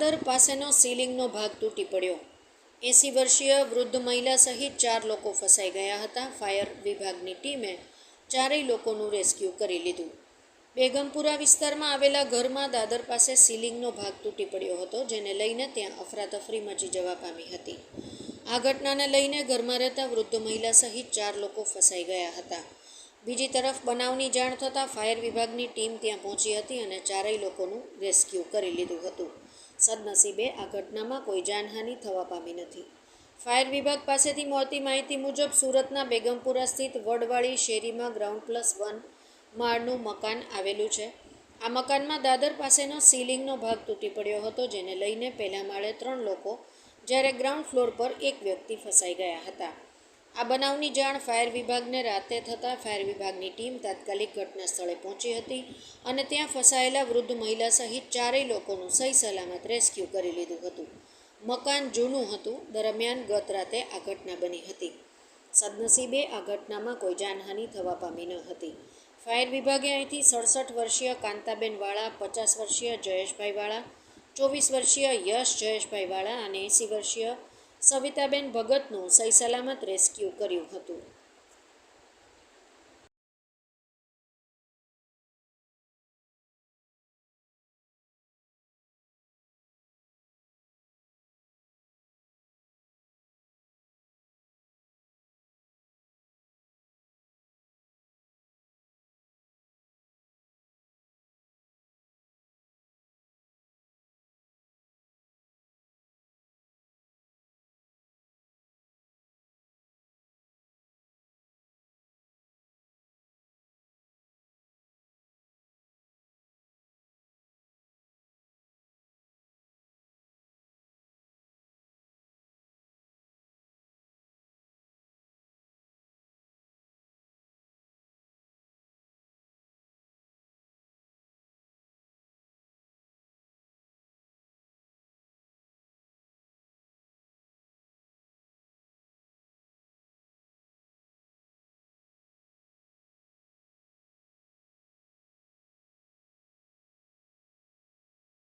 દાદર પાસેનો સીલિંગનો ભાગ તૂટી પડ્યો. એંસી વર્ષીય વૃદ્ધ મહિલા સહિત ચાર લોકો ફસાઈ ગયા હતા. ફાયર વિભાગની ટીમે ચારેય લોકોનું રેસ્ક્યુ કરી લીધું. બેગમપુરા વિસ્તારમાં આવેલા ઘરમાં દાદર પાસે સીલિંગનો ભાગ તૂટી પડ્યો હતો, જેને લઈને ત્યાં અફરાતફરી મચી જવા પામી હતી. આ ઘટનાને લઈને ઘરમાં રહેતા વૃદ્ધ મહિલા સહિત ચાર લોકો ફસાઈ ગયા હતા. બીજી તરફ બનાવની જાણ થતાં ફાયર વિભાગની ટીમ ત્યાં પહોંચી હતી અને ચારેય લોકોનું રેસ્ક્યુ કરી લીધું હતું. સદનસીબે આ ઘટનામાં કોઈ જાનહાનિ થવા પામી નથી. ફાયર વિભાગ પાસેથી મળતી માહિતી મુજબ સુરતના બેગમપુરા સ્થિત વડવાળી શેરીમાં ગ્રાઉન્ડ પ્લસ વન માળનું મકાન આવેલું છે. આ મકાનમાં દાદર પાસેનો સીલિંગનો ભાગ તૂટી પડ્યો હતો, જેને લઈને પહેલા માળે ત્રણ લોકો જ્યારે ગ્રાઉન્ડ ફ્લોર પર એક વ્યક્તિ ફસાઈ ગયા હતા. આ બનાવની જાણ ફાયર વિભાગને રાતે થતાં ફાયર વિભાગની ટીમ તાત્કાલિક ઘટના સ્થળે પહોંચી હતી અને ત્યાં ફસાયેલા વૃદ્ધ મહિલા સહિત ચારેય લોકોનું સહી સલામત રેસ્ક્યુ કરી લીધું હતું. મકાન જૂનું હતું, દરમિયાન ગત રાતે આ ઘટના બની હતી. સદનસીબે આ ઘટનામાં કોઈ જાનહાનિ થવા પામી ન હતી. ફાયર વિભાગે અહીંથી સડસઠ વર્ષીય કાંતાબેન વાળા, પચાસ વર્ષીય જયેશભાઈ વાળા, ચોવીસ વર્ષીય યશ જયેશભાઈ વાળા અને એંસી વર્ષીય સવિતાબેન ભગતનું સહી સલામત રેસ્ક્યુ કર્યું હતું.